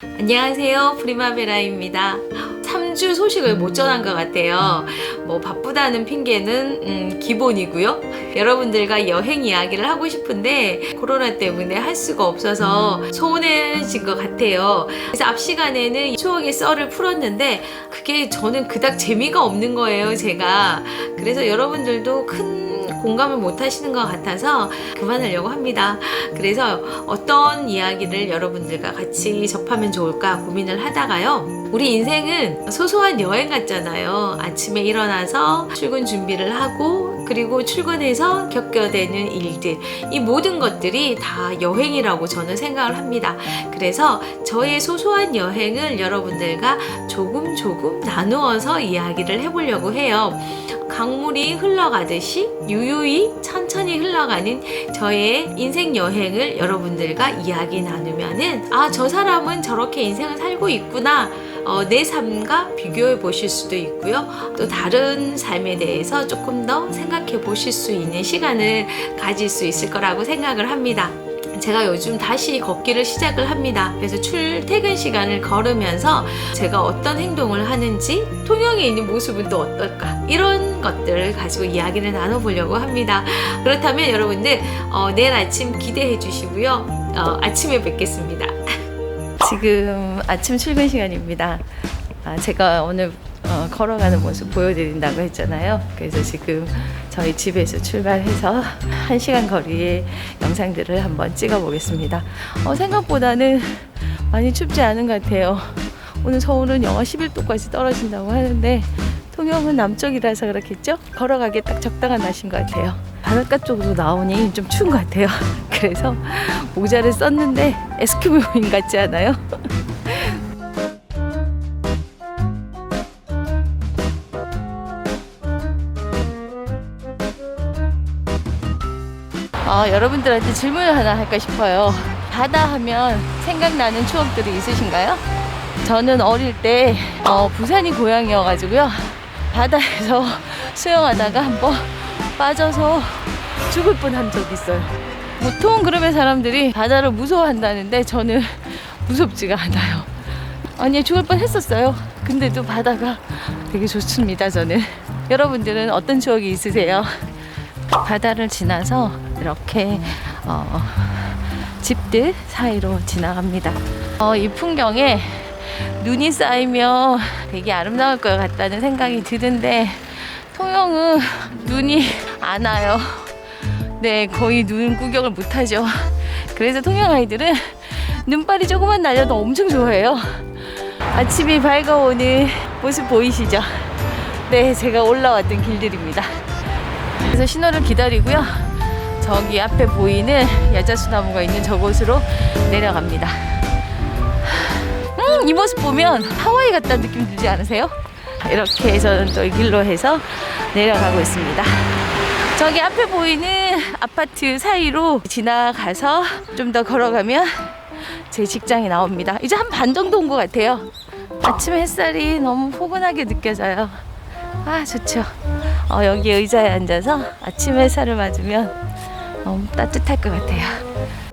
안녕하세요. 프리마베라입니다. 3주 소식을 못 전한 것 같아요. 뭐 바쁘다는 핑계는 음, 기본이고요. 여러분들과 여행 이야기를 하고 싶은데 코로나 때문에 할 수가 없어서 소원해진 것 같아요. 그래서 앞 시간에는 추억의 썰을 풀었는데 그게 저는 그닥 재미가 없는 거예요. 제가 그래서 여러분들도 큰 공감을 못 하시는 것 같아서 그만하려고 합니다. 그래서 어떤 이야기를 여러분들과 같이 접하면 좋을까 고민을 하다가요. 우리 인생은 소소한 여행 같잖아요. 아침에 일어나서 출근 준비를 하고 그리고 출근해서 겪어되는 일들 이 모든 것들이 다 여행이라고 저는 생각을 합니다. 그래서 저의 소소한 여행을 여러분들과 조금 조금 나누어서 이야기를 해보려고 해요. 강물이 흘러가듯이 유유히 천천히 흘러가는 저의 인생 여행을 여러분들과 이야기 나누면은 아 저 사람은 저렇게 인생을 살고 있구나 어, 내 삶과 비교해 보실 수도 있고요 또 다른 삶에 대해서 조금 더 생각해 보실 수 있는 시간을 가질 수 있을 거라고 생각을 합니다. 제가 요즘 다시 걷기를 시작을 합니다. 그래서 출퇴근 시간을 걸으면서 제가 어떤 행동을 하는지 통영에 있는 모습은 또 어떨까 이런 것들을 가지고 이야기를 나눠보려고 합니다. 그렇다면 여러분들 어, 내일 아침 기대해 주시고요. 어, 아침에 뵙겠습니다. 지금 아침 출근 시간입니다. 아, 제가 오늘 어, 걸어가는 모습 보여드린다고 했잖아요. 그래서 지금 저희 집에서 출발해서 1시간 거리의 영상들을 한번 찍어보겠습니다. 어, 생각보다는 많이 춥지 않은 것 같아요. 오늘 서울은 영하 11도까지 떨어진다고 하는데 통영은 남쪽이라서 그렇겠죠? 걸어가기에 딱 적당한 날씨인 것 같아요. 바닷가 쪽으로 나오니 좀 추운 것 같아요. 그래서 모자를 썼는데 에스키모인 같지 않아요? 어, 여러분들한테 질문을 하나 할까 싶어요. 바다 하면 생각나는 추억들이 있으신가요? 저는 어릴 때 어, 부산이 고향이어가지고요. 바다에서 수영하다가 한번 빠져서 죽을 뻔한 적이 있어요. 보통 그러면 사람들이 바다를 무서워한다는데 저는 무섭지가 않아요. 아니 죽을 뻔 했었어요. 근데도 바다가 되게 좋습니다. 저는 여러분들은 어떤 추억이 있으세요? 바다를 지나서 이렇게 어, 집들 사이로 지나갑니다. 어, 이 풍경에 눈이 쌓이면 되게 아름다울 것 같다는 생각이 드는데 통영은 눈이 안 와요. 네, 거의 눈 구경을 못 하죠. 그래서 통영 아이들은 눈발이 조금만 날려도 엄청 좋아해요. 아침이 밝아오는 모습 보이시죠? 네, 제가 올라왔던 길들입니다. 그래서 신호를 기다리고요. 저기 앞에 보이는 야자수 나무가 있는 저곳으로 내려갑니다. 음, 이 모습 보면 하와이 같다는 느낌 들지 않으세요? 이렇게 해서 또 이 길로 해서 내려가고 있습니다. 저기 앞에 보이는 아파트 사이로 지나가서 좀 더 걸어가면 제 직장이 나옵니다. 이제 한 반 정도 온 것 같아요. 아침 햇살이 너무 포근하게 느껴져요. 아, 좋죠. 어, 여기 의자에 앉아서 아침 햇살을 맞으면 너무 따뜻할 것 같아요.